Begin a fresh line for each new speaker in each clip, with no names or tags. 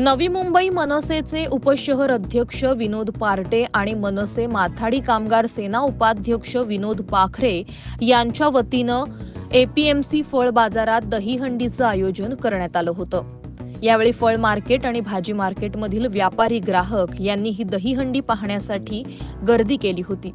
नवी मुंबई मनसेचे उपशहर अध्यक्ष विनोद पार्टे आणि मनसे माथाडी कामगार सेना उपाध्यक्ष विनोद पाखरे यांच्या वतीनं एपीएमसी फळ बाजारात दहीहंडीचं आयोजन करण्यात आलं होतं. यावेळी फळ मार्केट आणि भाजी मार्केटमधील व्यापारी ग्राहक यांनी ही दहीहंडी पाहण्यासाठी गर्दी केली होती.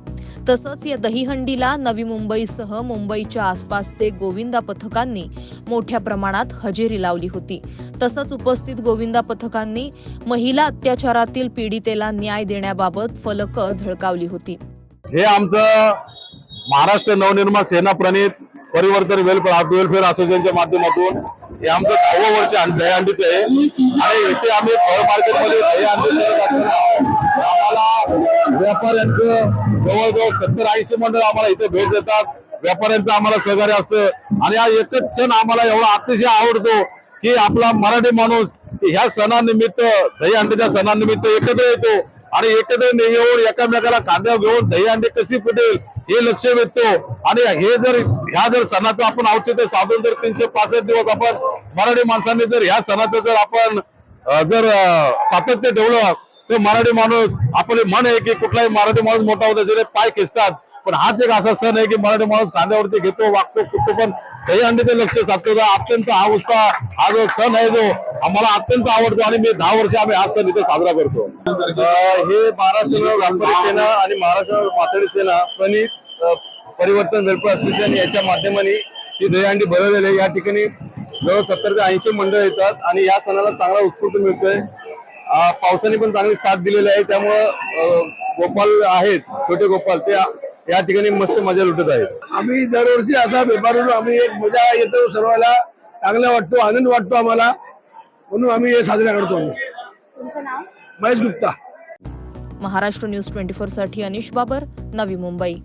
तसंच या दहीहंडीला नवी मुंबईसह मुंबईच्या आसपासचे गोविंदा पथकांनी मोठ्या प्रमाणात हजेरी लावली होती. तसंच उपस्थित गोविंदा पथकांनी महिला अत्याचारातील पीडितेला न्याय देण्याबाबत फलक झळकावली होती.
हे आमचं महाराष्ट्र नवनिर्माण सेना प्रणित परिवर्तन वेलफेअर वेलफेअर असोसिएशनच्या माध्यमातून हे आमचं दहावं वर्ष आणि आहे. आणि इथे आम्ही फळ मार्केटमध्ये दहीहंडी करत असताना आम्हाला व्यापाऱ्यांचं जवळजवळ सत्तर ऐंशी मंडळ आम्हाला इथे भेट देतात. व्यापाऱ्यांचं आम्हाला सहकार्य असतं. आणि हा एकच सण आम्हाला एवढा अतिशय आवडतो की आपला मराठी माणूस ह्या सणानिमित्त दहीहंडीच्या सणानिमित्त एकत्र येतो. आणि एकत्र येऊन एकामेकाला कांद्या घेऊन दहीहंडी कशी फुटेल हे लक्ष वेधतो. आणि हे जर ह्या जर सणाचं आपण औचित्य साधून जर तीनशे पासष्ट दिवस आपण मराठी माणसांनी जर ह्या सणाचं जर आपण जर सातत्य ठेवलं तर मराठी माणूस आपले मन आहे की कुठलाही मराठी माणूस मोठा होता त्याचे पाय खेचतात. पण हाच एक असा सण आहे की मराठी माणूस खांद्यावरती घेतो वागतो कुठतो पण काही अंडीचं लक्ष साधतो. अत्यंत हा उत्साह हा जो सण आहे जो आम्हाला अत्यंत आवडतो आणि मी दहा वर्ष आम्ही हा सण इथे साजरा करतो. हे महाराष्ट्र व्यापारी सेना आणि महाराष्ट्र माथाडी सेना प्रणित परिवर्तन वेलफेअर असोसिएशन याच्या माध्यमाने ही दहीहंडी भरवलेली आहे. या ठिकाणी जवळ सत्तर ते ऐंशी मंडळ येतात आणि या सणाला चांगला उत्स्फूर्त मिळतोय. पावसाने पण चांगली साथ दिलेली आहे. त्यामुळं गोपाल आहेत छोटे गोपाल ते या ठिकाणी मस्त मजा लुटत आहेत.
आम्ही दरवर्षी असा व्यापारून आम्ही एक मजा येतो सर्वाला चांगला वाटतो आनंद वाटतो आम्हाला. म्हणून आम्ही हे साजरा करतो.
तुमचं नाव?
महेश गुप्ता.
महाराष्ट्र न्यूज ट्वेंटी साठी अनिश बाबर नवी मुंबई.